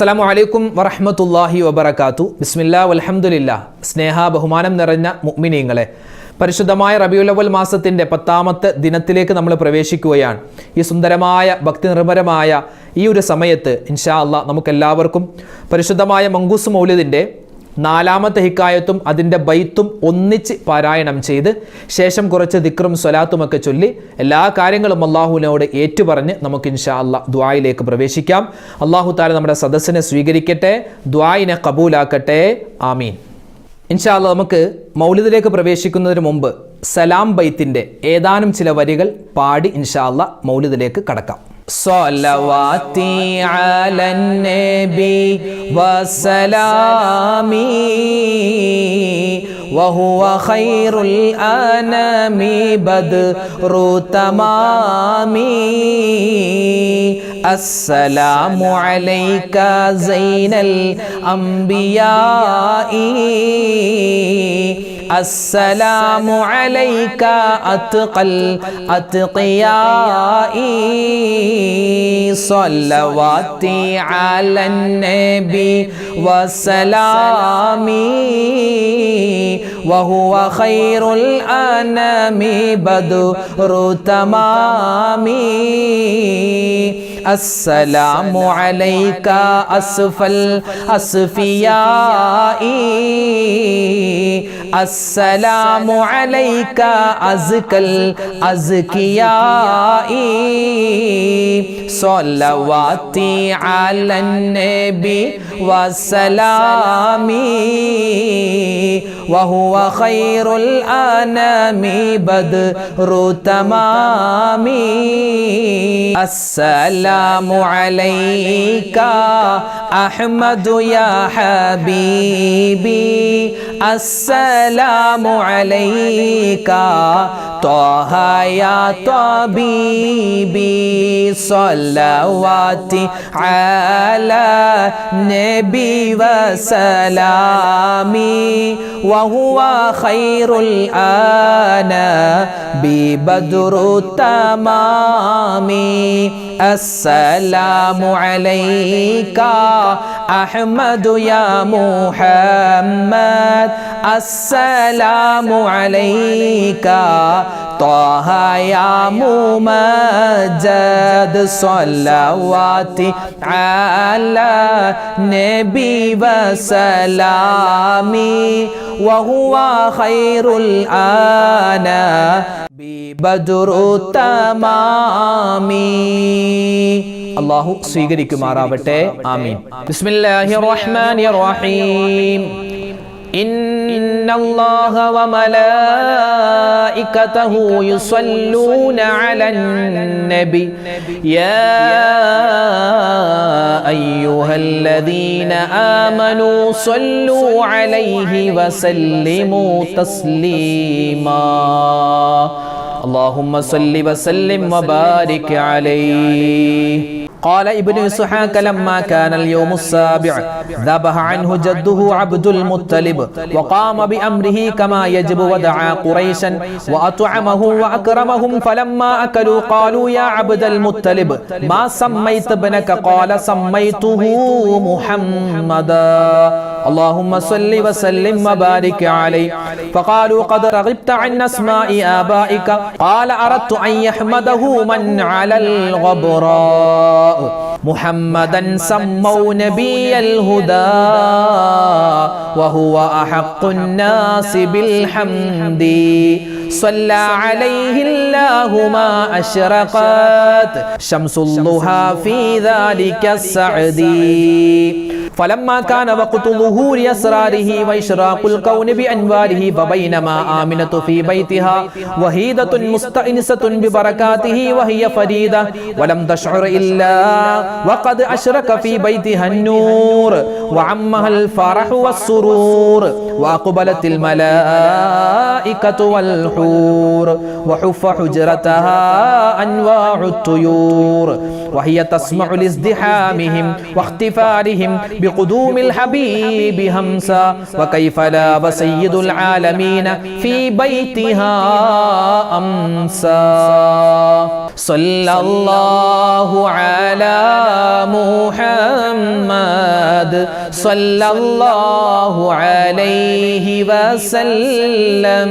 അസ്സലാമു അലൈക്കും വറഹ്മത്തുള്ളാഹി വബറകാതു ബിസ്മില്ലാ വൽഹംദുലില്ലാ. സ്നേഹ ബഹുമാനം നിറഞ്ഞ മുഅ്മിനീങ്ങളെ. പരിശുദ്ധമായ റബിയുലവൽ മാസത്തിന്റെ പത്താമത്തെ ദിനത്തിലേക്ക് നമ്മൾ പ്രവേശിക്കുകയാണ്. ഈ സുന്ദരമായ ഭക്തി നിർഭരമായ ഈ ഒരു സമയത്ത് ഇൻഷാ അള്ളാഹ് നമുക്കെല്ലാവർക്കും പരിശുദ്ധമായ മങ്കൂസ് മൗലിദിന്റെ നാലാമത്തെ ഹിക്കായത്തും അതിന്റെ ബൈത്തും ഒന്നിച്ച് പാരായണം ചെയ്ത് ശേഷം കുറച്ച് ദിക്റും സ്വലാത്തുമൊക്കെ ചൊല്ലി എല്ലാ കാര്യങ്ങളും അള്ളാഹുവിനോട് ഏറ്റുപറഞ്ഞ് നമുക്ക് ഇൻഷാ അല്ല ദ്വായിലേക്ക് പ്രവേശിക്കാം. അള്ളാഹു താല നമ്മുടെ സദസ്സിനെ സ്വീകരിക്കട്ടെ ദ്വായിനെ കബൂലാക്കട്ടെ. ആമീൻ. ഇൻഷാ അല്ല നമുക്ക് മൗലിദിലേക്ക് പ്രവേശിക്കുന്നതിന് മുമ്പ് സലാം ബൈത്തിന്റെ ഏതാനും ചില വരികൾ പാടി ഇൻഷാ അല്ല മൗലിദിലേക്ക് കടക്കാം. صلواتي على النبي وسلامي وهو خير الأنام بدر تمامي. السلام عليك زين الأنبياء. السلام عليك أتقى الأتقياء صلواتي على النبي وسلامي وهو خير الأنام بدر تمامي. السلام عليك أسف الأسفياء السلام عليك أزكى الأزكياء صلواتي على النبي وسلامي وهو خير الأنام بدر تمامي السلام عليك أحمد يا حبيبي. السلام عليك. طه يا طبيبي صلواتي على نبي وسلامي. وهو خير الآن ببدر التمام. السلام عليك أحمد يا محمد. السلام عليك طه يا ممجد. صلواتي على نبي وسلامي وهو خير الآن. ببدر التمام അള്ളാഹു സ്വീകരിക്കുമാറാവട്ടെ ആമീൻ ബിസ്മില്ലാഹി റഹ്മാനി റഹീം إن الله وملائكته يصلون على النبي يا أيها الذين آمنوا صلوا عليه وسلموا تسليما اللهم صل وسلم وبارك عليه. قال ابن إسحاق لما كان اليوم السابع ذبح عنه جده عبد المطلب وقام بأمره كما يجب ودعا قريشا وأطعمه وأكرمهم فلما أكلوا قالوا يا عبد المطلب ما سميت ابنك؟ قال سميته محمدا. اللهم صل وسلم وبارك عليه فقالوا قد رغبت عن أسماء آبائك. قال أردت أن يحمده من على الغبراء. محمدا سموا نبي الهدى. وهو أحق الناس بالحمد. صلى عليه الله ما أشرقت. شمس الضحى في ذلك السعد. فلما كان وقت ظهور أسراره وإشراق الكون بأنواره فبينما آمنة في بيتها وهيدة مستأنسة ببركاته وهي فريدة ولم تشعر إلا وقد أشرك في بيتها النور وعمها الفرح والسرور وأقبلت الملائكة والحور وحف حجرتها أنواع الطيور وهي تسمع لازدحامهم واختفارهم بقدوم الحبيب همسا وكيف لا وسيد العالمين في بيتها أمسا. صلى الله على محمد محمد. صلى الله عليه وسلم.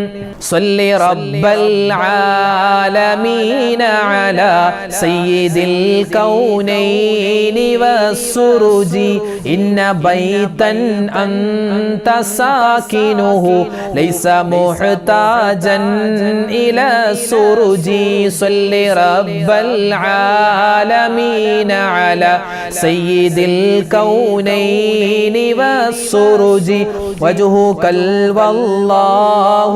صل رب العالمين على سيد الكونين والسرج. إن بيتا أنت ساكنه. ليس محتاجا إلى السرج صل رب العالمين على سيد الكونين والسرج. وجهك والله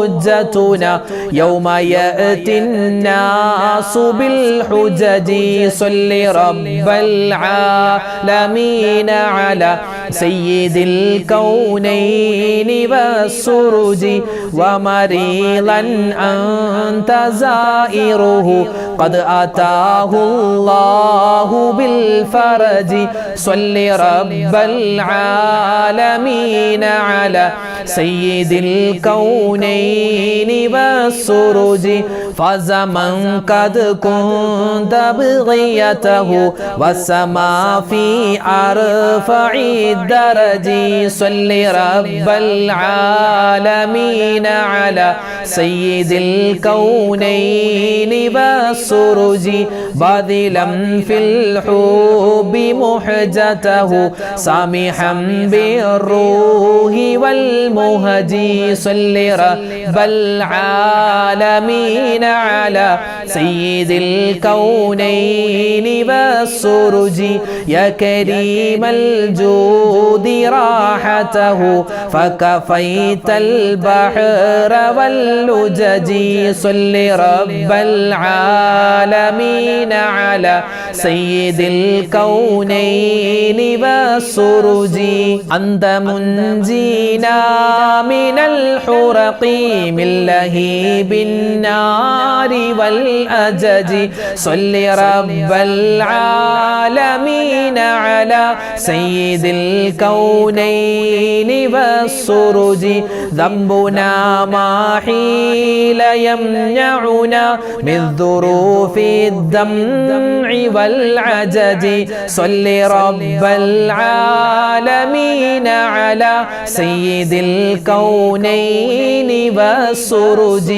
حجتنا يوم يأتي الناس بالحجج. صل رب العالمين على سيد الكونين والسرج. ومريضا أنت زائره. قد أتاه الله بالفرج صل رب العالمين على سيد الكونين والسرج فاز من قد كنت بغيته والسماء في أرفع الدرج. صل رب العالمين على سيد الكونين والسرج. باذلا في الحب محجته سامحا بالروح والمهج صل رب العالمين على سيد الكونين والسرج يا كريم الجود راحته. فكفيت البحر واللجج. صل رب العالمين على سيد الكونين والسرج. أنت منجينا من الحرق من لهيب النار والأجج صل رب العالمين على سيد الكونين والسرج. ذنبنا ما حيل يمنعنا من ظروف الدمع والعجج صل رب العالمين على سيد الكونين والسرج.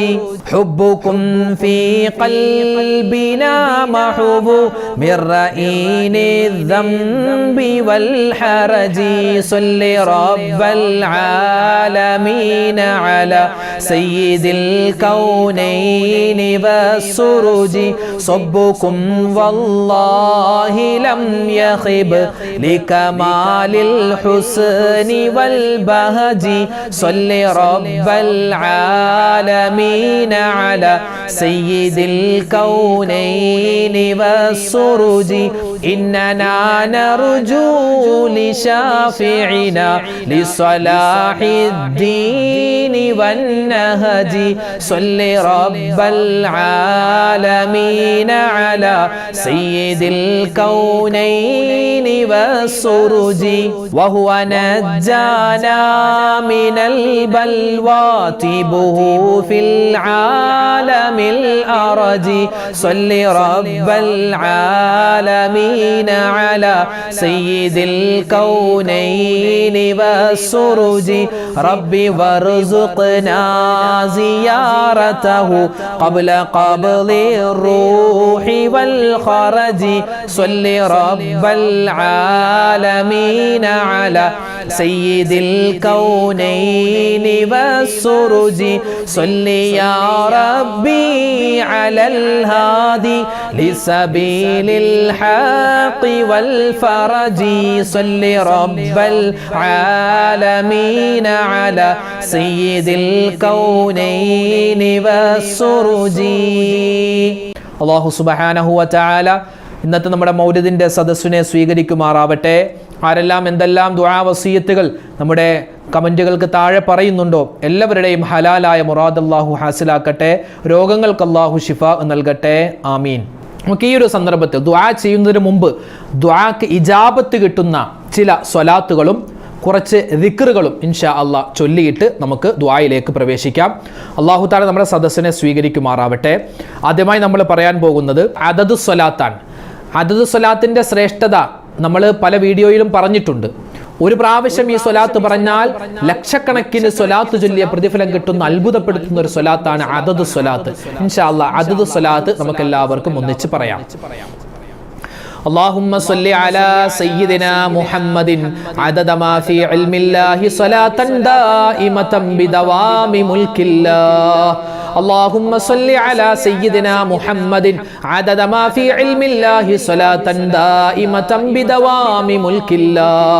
حبكم في قلبنا محبوب من رئين الذنب والحرج. صل رب العالمين على سيد الكونين والسرج صبكم والله لم يخب لكمال الحسن والبهج. صل رب العالمين على سيد الكونين والسرج إننا نرجو لشافعنا لصلاح الدين والنهج. صل رب العالمين على سيد الكونين والسرج. وهو نجانا من البلوى طيبه في العالم الأرج. صل رب العالمين على سيد الكونين والسرج. ربي وارزقنا زيارته قبل قبض الروح والخرج. صل رب العالمين على سيد الكونين والسرج. صل يا ربي على الهادي لسبيل الحق والفرج صل رب العالمين على سيد الكونين والسرج അള്ളാഹു സുബഹാനഹുവ ചാല ഇന്നത്തെ നമ്മുടെ മൗര്യദിൻ്റെ സദസ്സിനെ സ്വീകരിക്കുമാറാവട്ടെ ആരെല്ലാം എന്തെല്ലാം ദുആ വസീയത്തുകൾ നമ്മുടെ കമൻറ്റുകൾക്ക് താഴെ പറയുന്നുണ്ടോ എല്ലാവരുടെയും ഹലാലായ മുറാദ് അള്ളാഹു ഹാസിലാക്കട്ടെ രോഗങ്ങൾക്ക് അള്ളാഹു ഷിഫ നൽകട്ടെ ആമീൻ നമുക്ക് ഈ ഒരു സന്ദർഭത്തിൽ ദ്വാ ചെയ്യുന്നതിന് മുമ്പ് ദ്വാക്ക് ഇജാബത്ത് കിട്ടുന്ന ചില സ്വലാത്തുകളും കുറച്ച് ദിക്കറുകളും ഇൻഷാ അള്ളാഹ് ചൊല്ലിയിട്ട് നമുക്ക് ദ്വായിലേക്ക് പ്രവേശിക്കാം. അള്ളാഹു താല നമ്മുടെ സദസ്സിനെ സ്വീകരിക്കുമാറാവട്ടെ. ആദ്യമായി നമ്മൾ പറയാൻ പോകുന്നത് അതത് സ്വലാത്താണ് അതത് സ്വലാത്തിന്റെ ശ്രേഷ്ഠത നമ്മൾ പല വീഡിയോയിലും പറഞ്ഞിട്ടുണ്ട്. ഒരു പ്രാവശ്യം ഈ സ്വലാത്ത് പറഞ്ഞാൽ ലക്ഷക്കണക്കിന് സ്വലാത്ത് ചൊല്ലിയ പ്രതിഫലം കിട്ടുന്ന അത്ഭുതപ്പെടുത്തുന്ന ഒരു സ്വലാത്താണ് അതത് സ്വലാത്ത് ഇൻഷാ അള്ളാഹ് അതത് സ്വലാത്ത് നമുക്ക് എല്ലാവർക്കും ഒന്നിച്ച് പറയാം اللهم صل على سيدنا محمد عدد ما في علم الله صلاة دائمة بدوام ملك الله اللهم صل على سيدنا محمد عدد ما في علم الله صلاة دائمة بدوام ملك الله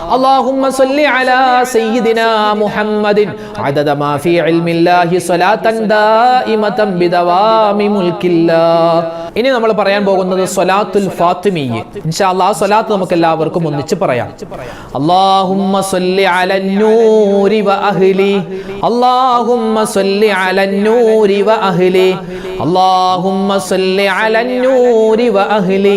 اللهم صل على سيدنا محمد عدد ما في علم الله صلاة دائمة بدوام ملك الله ഇനി നമ്മൾ പറയാൻ പോകുന്നത് സ്വലാത്തുൽ ഫാത്തിമിയ്യ് ഇൻഷാ അല്ലാഹ് സ്വലാത്ത് നമുക്ക് എല്ലാവർക്കും ഒന്നിച്ച് പറയാം അല്ലാഹുമ്മ സ്വല്ലി അലൻ നൂരി വ അഹ്ലി അല്ലാഹുമ്മ സ്വല്ലി അലൻ നൂരി വ അഹ്ലി അല്ലാഹുമ്മ സ്വല്ലി അലൻ നൂരി വ അഹ്ലി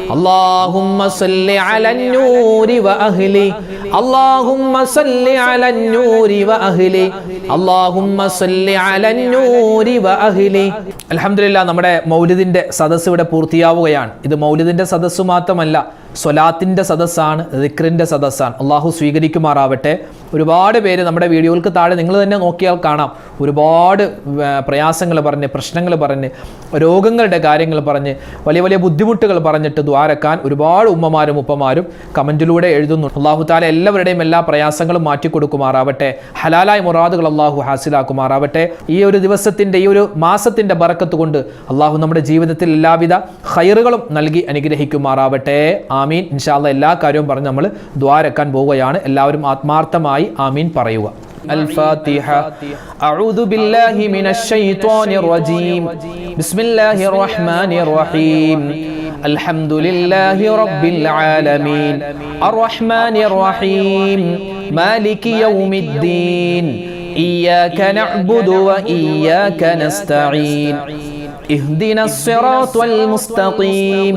اللهم صل على النور وأهله اللهم صل على النور وأهله اللهم صل على النور وأهله അലഹമില്ല നമ്മുടെ മൗലിദിന്റെ സദസ്സ് ഇവിടെ പൂർത്തിയാവുകയാണ് ഇത് മൗലിദിന്റെ സദസ്സ് മാത്രമല്ല സ്വലാത്തിന്റെ സദസ്സാണ് റിക്രിന്റെ സദസ്സാണ്. അള്ളാഹു സ്വീകരിക്കുമാറാവട്ടെ. ഒരുപാട് പേര് നമ്മുടെ വീഡിയോകൾക്ക് താഴെ നിങ്ങൾ തന്നെ നോക്കിയാൽ കാണാം. ഒരുപാട് പ്രയാസങ്ങൾ പറഞ്ഞ് പ്രശ്നങ്ങൾ പറഞ്ഞ് രോഗങ്ങളുടെ കാര്യങ്ങൾ പറഞ്ഞ് വലിയ വലിയ ബുദ്ധിമുട്ടുകൾ പറഞ്ഞിട്ട് ദ്വാരക്കാൻ ഒരുപാട് ഉമ്മമാരും ഉപ്പമാരും കമന്റിലൂടെ എഴുതുന്നു. അള്ളാഹു താല എല്ലാവരുടെയും എല്ലാ പ്രയാസങ്ങളും മാറ്റിക്കൊടുക്കുമാറാവട്ടെ. ഹലാലായ മുറാദുകൾ അള്ളാഹു ഹാസിലാക്കുമാറാവട്ടെ. ഈ ഒരു ദിവസത്തിന്റെ ഈ ഒരു മാസത്തിന്റെ ബറക്കത്ത് കൊണ്ട് അള്ളാഹു നമ്മുടെ ജീവിതത്തിൽ എല്ലാവിധ ഹൈറുകളും നൽകി അനുഗ്രഹിക്കുമാറാവട്ടെ. ആമീൻ ഇൻഷാല്ല എല്ലാ കാര്യവും പറഞ്ഞ് നമ്മൾ ദ്വാരക്കാൻ പോവുകയാണ് എല്ലാവരും ആത്മാർത്ഥമായി ആമീൻ പറയുക الفاتحة أعوذ بالله من الشيطان الرجيم بسم الله الرحمن الرحيم الحمد لله رب العالمين الرحمن الرحيم مالك يوم الدين إياك نعبد وإياك نستعين اهدنا الصراط المستقيم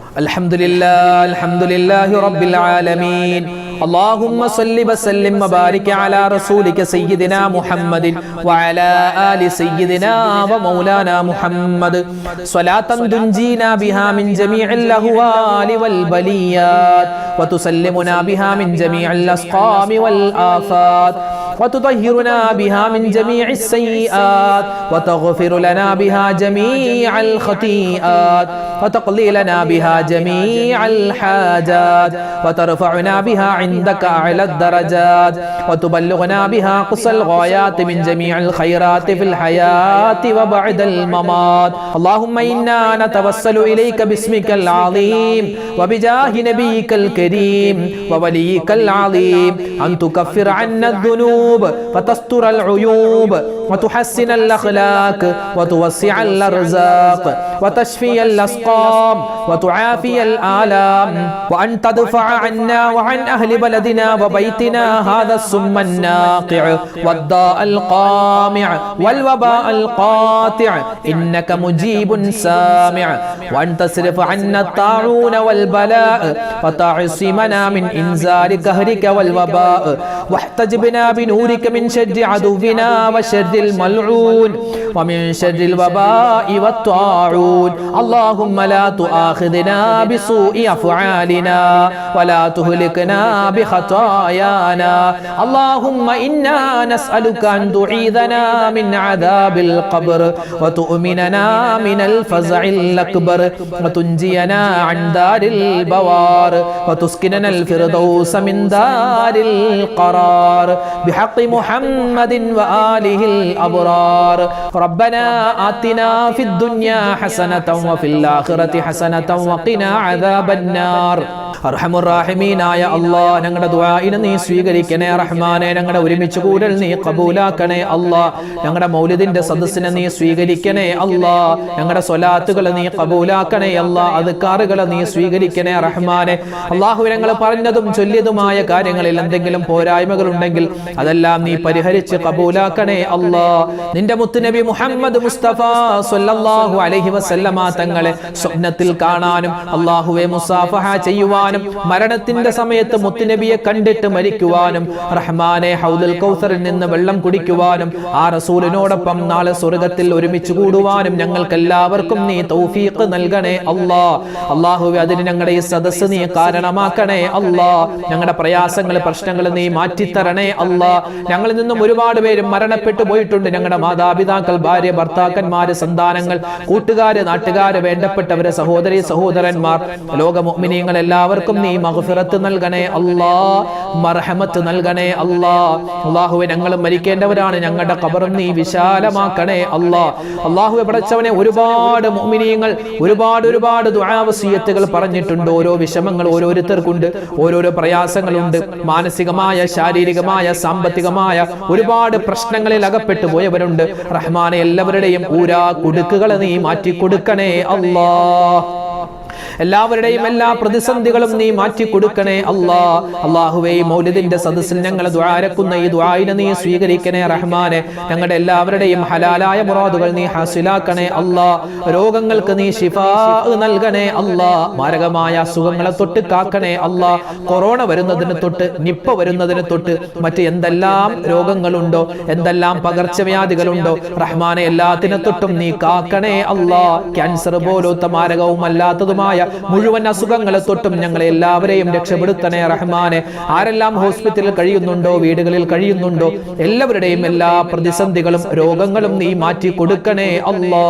الحمد لله الحمد لله رب العالمين اللهم صل وسلم وبارك على رسولك سيدنا محمد وعلى آل سيدنا ومولانا محمد صلاة تنجينا بها من جميع الأهوال والبليات وتسلمنا بها من جميع الأسقام والآفات وتطهرنا بها من جميع السيئات وتغفر لنا بها جميع الخطيئات لنا بها جميع الحاجات وترفعنا بها عندك أعلى الدرجات وتبلغنا بها قصى الغايات من جميع الخيرات في الحياة وبعد الممات. اللهم إنا نتوسل إليك باسمك العظيم وبجاه نبيك الكريم ووليك العظيم. أن تكفر عنا الذنوب. فتستر العيوب. وتحسن الأخلاق وتوسع الأرزاق وتشفي الأسقام وتعافي الآلام. وأن تدفع عنا وعن أهل بلدنا وبيتنا هذا السم الناقع والداء القامع والوباء القاطع. إنك مجيب سامع. وأن تصرف عنا الطاعون والبلاء وتعصمنا من إنزال قهرك والوباء. واحتجبنا بنورك من شر عدونا وشر الملعون ومن شر الوباء والطاعون اللهم لا تؤاخذنا بسوء أفعالنا ولا تهلكنا بخطايانا اللهم إنا نسألك أن تعيذنا من عذاب القبر وتؤمننا من الفزع الأكبر وتنجينا عن دار البوار وتسكننا الفردوس من دار القرار بحق محمد وآله الأبرار ربنا آتنا في الدنيا حسنة وفي الآخرة حسنة وقنا عذاب النار അർഹമുറാഹിമീനായ അള്ളാ ഞങ്ങളുടെ ദുആഇനെ നീ സ്വീകരിക്കണേ റഹ്മാനെ ഞങ്ങളുടെ ഒരുമിച്ച് കൂടൽ നീ കബൂലാക്കണേ അള്ളാ ഞങ്ങളുടെ മൗലിദിന്റെ സദസ്സിനെ നീ സ്വീകരിക്കണേ അള്ളാ ഞങ്ങളുടെ സ്വലാത്തുകളെ നീ കബൂലാക്കണേ അള്ളാ അതുക്കാറുകളെ നീ സ്വീകരിക്കണേ റഹ്മാനെ അള്ളാഹു ഞങ്ങൾ പറഞ്ഞതും ചൊല്ലിയതുമായ കാര്യങ്ങളിൽ എന്തെങ്കിലും പോരായ്മകൾ ഉണ്ടെങ്കിൽ അതെല്ലാം നീ പരിഹരിച്ച് കബൂലാക്കണേ അള്ളാ നിന്റെ മുത്തുനബി മുഹമ്മദ് മുസ്തഫ സല്ലല്ലാഹു അലൈഹി വസല്ലമ തങ്ങളെ സ്വപ്നത്തിൽ കാണാനും അള്ളാഹുവെ മുസാഫഹ ചെയ്യുവാനും മരണത്തിന്റെ സമയത്ത് മുത്തുനബിയെ കണ്ടിട്ട് മരിക്കുവാനും റഹ്മാനെ ഹൗദുൽ കൗസറിൽ നിന്ന് വെള്ളം കുടിക്കുവാനും ആ റസൂലിനോടൊപ്പം നാളെ സ്വർഗത്തിൽ ഒരുമിച്ച് കൂടുവാനും ഞങ്ങൾക്ക് എല്ലാവർക്കും നീ തൗഫീഖ് നൽകണേ അല്ലാ. അള്ളാഹുവെ അതിന് ഞങ്ങളുടെ ഈ സദസ്സ് നീ കാരണമാക്കണേ അല്ലാ. ഞങ്ങളുടെ പ്രയാസങ്ങൾ പ്രശ്നങ്ങൾ നീ മാറ്റിത്തരണേ അല്ലാ. ഞങ്ങളിൽ നിന്നും ഒരുപാട് പേര് മരണപ്പെട്ടു പോയിട്ടുണ്ട്. ഞങ്ങളുടെ മാതാപിതാക്കൾ ഭാര്യ ഭർത്താക്കന്മാര് സന്താനങ്ങൾ കൂട്ടുകാര് നാട്ടുകാര് വേണ്ടപ്പെട്ടവര് സഹോദരി സഹോദരന്മാർ ലോക മുഅ്മിനീങ്ങൾ എല്ലാവർക്കും നീ മഗ്ഫിറത്ത് നൽകണേ അല്ലാ മർഹമത്ത് നൽകണേ അല്ലാ. അള്ളാഹുവെ ഞങ്ങൾ മരിക്കേണ്ടവരാണ്. ഞങ്ങളുടെ കബറും നീ വിശാലമാക്കണേ അല്ലാ. അള്ളാഹുവെ പടച്ചവനെ ഒരുപാട് മുഅ്മിനീങ്ങൾ ഒരുപാട് ഒരുപാട് ദുരാവസീയത്തുകൾ പറഞ്ഞിട്ടുണ്ട്. ഓരോ വിഷമങ്ങൾ ഓരോരുത്തർക്കുണ്ട്. ഓരോരോ പ്രയാസങ്ങളുണ്ട്. മാനസികമായ ശാരീരികമായ സാമ്പത്തികമായ ഒരുപാട് പ്രശ്നങ്ങളിൽ അകപ്പെട്ടു പോയവരുണ്ട്. റഹ്മാനെ എല്ലാവരുടെയും ഊരാ കുടുക്കുകളെ നീ മാറ്റി കൊടുക്കണേ അല്ലാ എല്ലാവരുടെയും എല്ലാ പ്രതിസന്ധികളും നീ മാറ്റി കൊടുക്കണേ അല്ലാ. അള്ളാഹുവേ മൗലിദിന്റെ സദസ്സിൽ ഞങ്ങൾ ദ്വാരക്കുന്ന ഈ ദ്വായിനെ നീ സ്വീകരിക്കണേ റഹ്മാനെ. ഞങ്ങളുടെ എല്ലാവരുടെയും ഹലാലായ മുറാദുകൾ നീ ഹാസിലാക്കണേ അല്ലാ. രോഗങ്ങൾക്ക് നീ ശിഫാ നൽകണേ അല്ലാ. മാരകമായ അസുഖങ്ങളെ തൊട്ട് കാക്കണേ അല്ലാ. കൊറോണ വരുന്നതിന് തൊട്ട് നിപ്പ വരുന്നതിന് തൊട്ട് മറ്റ് എന്തെല്ലാം രോഗങ്ങളുണ്ടോ? എന്തെല്ലാം പകർച്ചവ്യാധികളുണ്ടോ? റഹ്മാനെ എല്ലാത്തിനെ തൊട്ടും നീ കാക്കണേ അല്ലാ. ക്യാൻസർ പോലത്തെ മാരകവും അല്ലാത്തതുമായ മുഴുവൻ അസുഖങ്ങളെ തൊട്ടും ഞങ്ങളെ എല്ലാവരെയും രക്ഷപ്പെടുത്തണേ റഹ്മാനെ. ആരെല്ലാം ഹോസ്പിറ്റലിൽ കഴിയുന്നുണ്ടോ വീടുകളിൽ കഴിയുന്നുണ്ടോ എല്ലാവരുടെയും എല്ലാ പ്രതിസന്ധികളും രോഗങ്ങളും നീ മാറ്റി കൊടുക്കണേ അല്ലാ.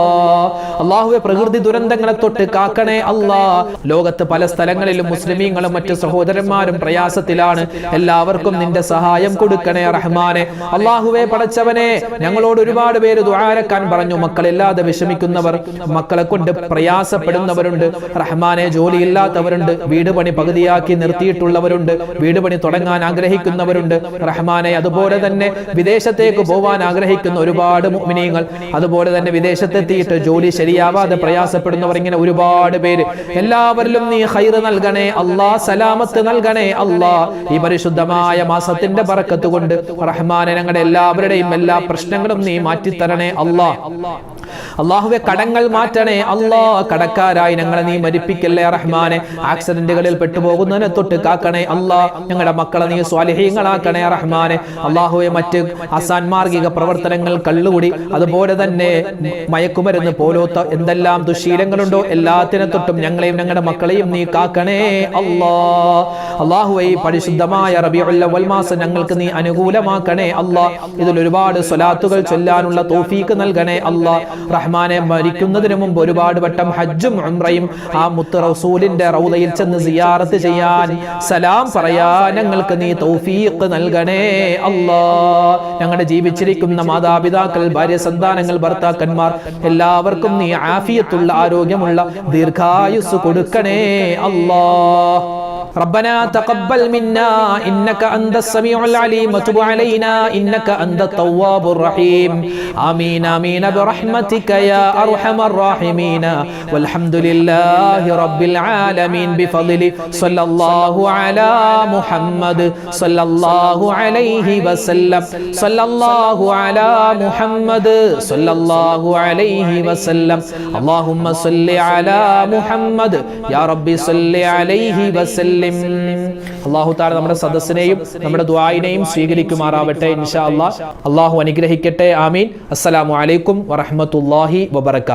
അള്ളാഹുവെ പ്രകൃതി ദുരന്തങ്ങളെ തൊട്ട് കാക്കണേ അല്ലാ. ലോകത്ത് പല സ്ഥലങ്ങളിലും മുസ്ലിമീങ്ങളും മറ്റു സഹോദരന്മാരും പ്രയാസത്തിലാണ്. എല്ലാവർക്കും നിന്റെ സഹായം കൊടുക്കണേ റഹ്മാനെ. അള്ളാഹുവെ പടച്ചവനെ ഞങ്ങളോട് ഒരുപാട് പേര് ദ്വാരക്കാൻ പറഞ്ഞു. മക്കളില്ലാതെ വിഷമിക്കുന്നവർ മക്കളെ കൊണ്ട് പ്രയാസപ്പെടുന്നവരുണ്ട്. റഹ്മാനെ ജോലിയില്ലാത്തവരുണ്ട്. വീട് പണി പകുതിയാക്കി നിർത്തിയിട്ടുള്ളവരുണ്ട്. വീട് പണി തുടങ്ങാൻ ആഗ്രഹിക്കുന്നവരുണ്ട്. റഹ്മാനെ അതുപോലെ തന്നെ വിദേശത്തേക്ക് പോവാൻ ആഗ്രഹിക്കുന്ന ഒരുപാട് മുഅ്മിനീങ്ങൾ. അതുപോലെ തന്നെ വിദേശത്തെത്തിയിട്ട് ജോലി ശരിയാവാതെ പ്രയാസപ്പെടുന്നവർ ഇങ്ങനെ ഒരുപാട് പേര്. എല്ലാവരിലും നീ ഹൈർ നൽകണേ അള്ളാ സലാമത്ത് നൽകണേ അള്ളാ ഈ പരിശുദ്ധമായ മാസത്തിന്റെ പറക്കത്ത് കൊണ്ട് റഹ്മാനെ ഞങ്ങളുടെ എല്ലാവരുടെയും എല്ലാ പ്രശ്നങ്ങളും നീ മാറ്റിത്തരണേ അള്ളാ അള്ളാഹുവെ കടങ്ങൾ മാറ്റണേ അള്ളാ കടക്കാരായി ഞങ്ങളെ നീ മരിപ്പിക്കല്ലേ റഹ്മാനെ? ആക്സിഡന്റുകളിൽ പെട്ടുപോകുന്നതിനെ തൊട്ട് കാക്കണേ അള്ളാ ഞങ്ങളുടെ മക്കളെ നീ സ്വാലിഹീങ്ങളാക്കണേ റഹ്മാനെ. അള്ളാഹുവെ മറ്റ് അസാൻമാർഗിക പ്രവർത്തനങ്ങൾ കള്ളുകൂടി. അതുപോലെ തന്നെ മയക്കുമരുന്ന് പോലോത്ത എന്തെല്ലാം ദുശീലങ്ങളുണ്ടോ? എല്ലാത്തിനെ തൊട്ടും ഞങ്ങളെയും ഞങ്ങളുടെ മക്കളെയും നീ കാക്കണേ അള്ളാ അള്ളാഹുവെ പരിശുദ്ധമായ റബിയുൽ മാസം ഞങ്ങൾക്ക് നീ അനുകൂലമാക്കണേ അള്ളാ ഇതിൽ ഒരുപാട് സ്വലാത്തുകൾ ചൊല്ലാനുള്ള തോഫീക്ക് നൽകണേ അള്ളാ റഹ്മാനെ മരിക്കുന്നതിന് മുമ്പ് ഒരുപാട് വട്ടം ഹജ്ജും ഉംറയും മുത്ത് റസൂലിന്റെ റൗദയിൽ ചെന്ന് സിയാറത്ത് ചെയ്യാൻ സലാം പറയാൻ ഞങ്ങൾക്ക് നീ തൗഫീഖ് നൽകണേ അല്ലാ. ഞങ്ങളുടെ ജീവിച്ചിരിക്കുന്ന മാതാപിതാക്കൾ ഭാര്യ സന്താനങ്ങൾ ഭർത്താക്കന്മാർ എല്ലാവർക്കും നീ ആഫിയത്തുള്ള ആരോഗ്യമുള്ള ദീർഘായുസ് കൊടുക്കണേ അല്ലാ. ربنا تقبل منا إنك أنت السميع العليم وتب علينا إنك أنت التواب الرحيم آمين آمين برحمتك يا أرحم الراحمين والحمد لله رب العالمين بفضل صلى الله على محمد صلى الله عليه وسلم صلى الله على محمد صلى الله عليه وسلم اللهم صل على محمد يا ربي صل عليه وسلم അള്ളാഹു താല നമ്മുടെ സദസ്സിനെയും നമ്മുടെ ദ്വായിനെയും സ്വീകരിക്കുമാറാവട്ടെ ഇൻഷാ അള്ളാഹ് അള്ളാഹു അനുഗ്രഹിക്കട്ടെ. ആമീൻ. അസ്സലാമു അലൈക്കും വറഹ്മത്തുള്ളാഹി വബറകാതുഹു